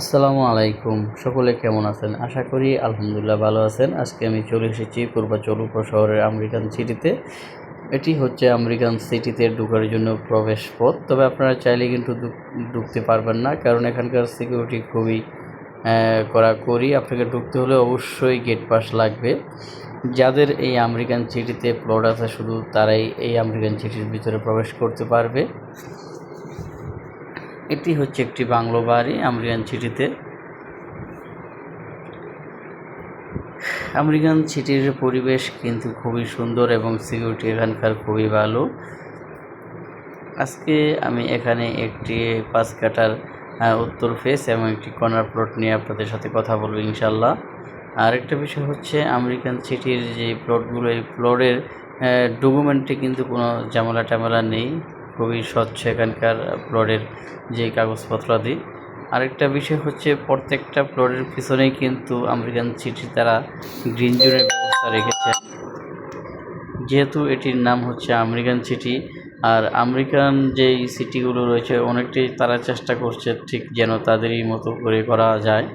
আসসালামু আলাইকুম। সকলে কেমন আছেন? আশা করি আলহামদুলিল্লাহ ভালো আছেন। আজকে আমি চলে এসেছি পূর্বাচল উপশহরের আমেরিকান সিটিতে। এটি হচ্ছে আমেরিকান সিটিতে ঢোকার জন্য প্রবেশ পথ। তবে আপনারা চাইলে কিন্তু ঢুকতে পারবেন না কারণ এখানকার সিকিউরিটি খুবই আহ, কড়াকড়ি। আপনাকে ঢুকতে হলে অবশ্যই গেট পাস লাগবে। যাদের এই আমেরিকান সিটিতে প্লট আছে শুধু তারাই এই আমেরিকান সিটির ভিতরে প্রবেশ করতে পারবে। এটি হচ্ছে একটি বাংলো বাড়ি আমেরিকান সিটিতে। আমেরিকান সিটির পরিবেশ কিন্তু খুবই সুন্দর এবং সিকিউরিটি এখানকার খুবই ভালো। আজকে আমি এখানে একটি পাঁচ কাটার উত্তর ফেস এবং একটি কর্নার প্লট নিয়ে আপনাদের সাথে কথা বলব ইনশাল্লাহ আর একটা বিষয় হচ্ছে আমেরিকান সিটির যে প্লটগুলো এই প্লটের ডকুমেন্টে কিন্তু কোনো ঝামেলা টামেলা নেই। খুবই স্বচ্ছ এখানকার প্লটের যে কাগজপত্রাদি। আরেকটা বিষয় হচ্ছে প্রত্যেকটা প্লটের পিছনেই কিন্তু আমেরিকান সিটি তারা গ্রিন জোনের ব্যবস্থা রেখেছে। যেহেতু এটির নাম হচ্ছে আমেরিকান সিটি, আর আমেরিকান যেই সিটিগুলো রয়েছে, অনেকটাই তারা চেষ্টা করছে ঠিক যেন তাদেরই মতো করে করা যায়।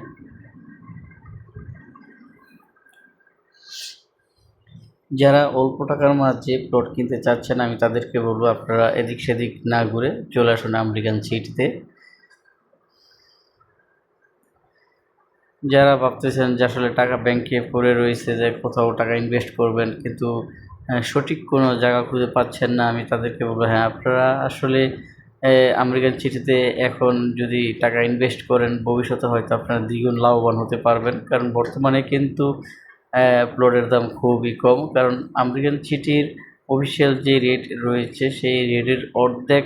যারা অল্প টাকার মাঝে প্লট কিনতে চাচ্ছেন, আমি তাদেরকে বলব আপনারা এদিক সেদিক না ঘুরে চলে আসুন আমেরিকান সিটিতে। যারা ভাবতেছেন যে আসলে টাকা ব্যাংকে পড়ে রয়েছে যে কোথাও টাকা ইনভেস্ট করবেন, কিন্তু সঠিক কোনো জায়গা খুঁজে পাচ্ছেন না, আমি তাদেরকে বলব হ্যাঁ আপনারা আসলে আমেরিকান সিটিতে এখন যদি টাকা ইনভেস্ট করেন, ভবিষ্যতে হয়তো আপনারা দ্বিগুণ লাভবান হতে পারবেন। কারণ বর্তমানে কিন্তু প্লটের দাম খুবই কম। কারণ আমেরিকান সিটির অফিসিয়াল যে রেট রয়েছে, সেই রেটের অর্ধেক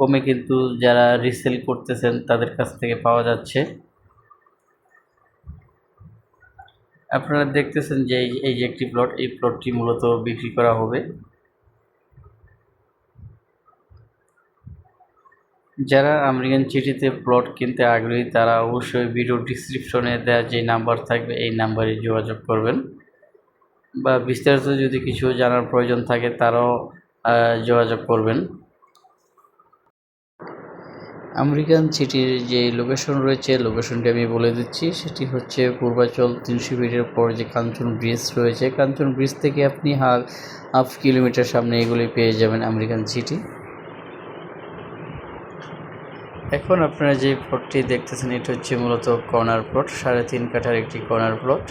কমে কিন্তু যারা রিসেল করতেছেন, তাদের কাছ থেকে পাওয়া যাচ্ছে। আপনারা দেখতেছেন যে এই এই যে একটি প্লট এই প্লটটি মূলত বিক্রি করা হবে। যারা আমেরিকান সিটিতে প্লট কিনতে আগ্রহী, তারা অবশ্যই ভিডিও ডিসক্রিপশনে দেওয়া যে নাম্বার থাকবে, এই নাম্বারে যোগাযোগ করবেন। বা বিস্তারিত যদি কিছু জানার প্রয়োজন থাকে, তারাও যোগাযোগ করবেন। আমেরিকান সিটির যে লোকেশন রয়েছে, লোকেশনটি আমি বলে দিচ্ছি। সেটি হচ্ছে পূর্বাচল তিনশো ফিটের পর যে কাঞ্চন ব্রিজ রয়েছে, কাঞ্চন ব্রিজ থেকে আপনি হাফ হাফ কিলোমিটার সামনে এগুলি পেয়ে যাবেন আমেরিকান সিটি এখন আপনারা যে প্লটটি দেখতেছেন, এটা হচ্ছে মূলত কর্নার প্লট সাড়ে তিন কাঠার একটি কর্নার প্লট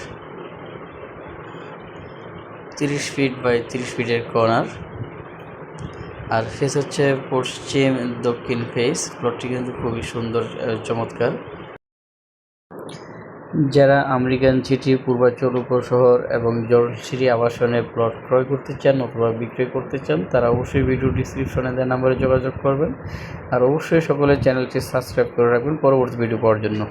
তিরিশ ফিট বাই তিরিশ ফিটের কর্নার আর ফেস হচ্ছে পশ্চিম দক্ষিণ ফেস প্লটটি কিন্তু খুবই সুন্দর চমৎকার। যারা আমেরিকান সিটি পূর্বাঞ্চল উপশহর এবং জলশ্রী আবাসনে প্লট ক্রয় করতে চান অথবা বিক্রয় করতে চান, তারা অবশ্যই ভিডিও ডিসক্রিপশনে দেওয়া নাম্বারে যোগাযোগ করবেন। আর অবশ্যই সকলে চ্যানেলটি সাবস্ক্রাইব করে রাখবেন। পরবর্তী ভিডিও পাওয়ার জন্য।